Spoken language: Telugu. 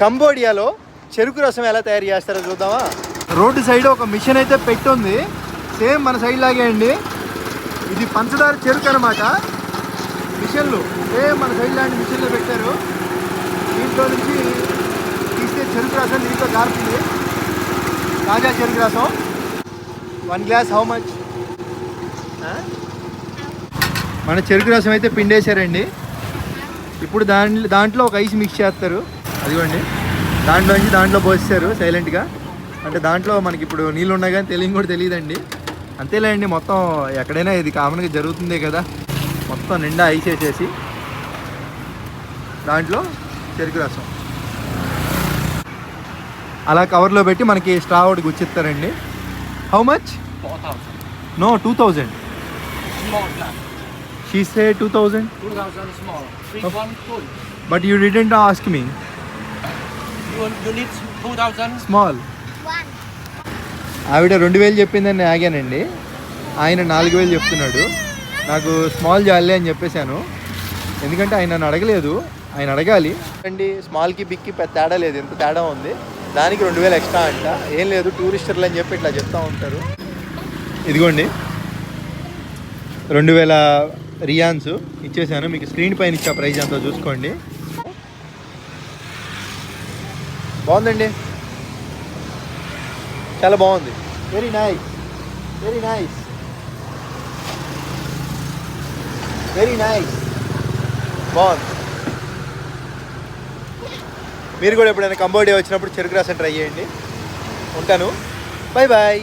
కంబోడియాలో చెరుకు రసం ఎలా తయారు చేస్తారో చూద్దామా? రోడ్డు సైడ్ ఒక మిషన్ అయితే పెట్టుంది. సేమ్ మన సైడ్ లాగే అండి. ఇది పంచదార చెరుకు అనమాట మిషన్లు. సేమ్ మన సైడ్ లాంటి మిషన్లు పెట్టారు. దీంట్లో నుంచి తీస్తే చెరుకు రసం దీంట్లో కారుతుంది తాజా చెరుకు రసం. One glass how much? మన చెరుకు రసం అయితే పిండేశారండి. ఇప్పుడు దాని దాంట్లో ఒక ఐస్ మిక్స్ చేస్తారు. అదిగోండి. దాంట్లో నుంచి దాంట్లో పోసేశారు సైలెంట్గా. అంటే దాంట్లో మనకి ఇప్పుడు నీళ్ళు ఉన్నాయి కానీ తెలియని కూడా తెలియదండి. అంతేలేండి మొత్తం ఎక్కడైనా ఇది కామన్గా జరుగుతుందే కదా. మొత్తం నిండా ఐస్ వేసేసి దాంట్లో చెరుకు రసం. అలా కవర్లో పెట్టి మనకి స్ట్రా ఒకటి గుచ్చిస్తారండి. How much 4,000. No two thousand Small glass. She say two thousand 2,000 small. Big one full. But you didn't ask me You, you need 2,000? Small ఆవిడ రెండు వేలు చెప్పిందని ఆగానండి. ఆయన నాలుగు వేలు చెప్తున్నాడు. నాకు స్మాల్ జాలే అని చెప్పేశాను. ఎందుకంటే ఆయన నన్ను అడగలేదు. ఆయన అడగాలి. అండి స్మాల్కి బిగ్కి పెద్ద తేడా లేదు. ఎంత తేడా ఉంది? దానికి రెండు వేలు ఎక్స్ట్రా అంట. ఏం లేదు టూరిస్టర్లు అని చెప్పి ఇట్లా చెప్తా ఉంటారు. ఇదిగోండి. రెండు వేల రియాన్స్ ఇచ్చేసాను మీకు స్క్రీన్ పైన ఇచ్చా ప్రైజ్ అంతా చూసుకోండి. బాగుందండి. చాలా బాగుంది. Very nice very nice very nice బాగుంది. మీరు కూడా ఎప్పుడైనా కంబోడియా వచ్చినప్పుడు చెరుకు రసం ట్రై చేయండి. ఉంటాను. Bye bye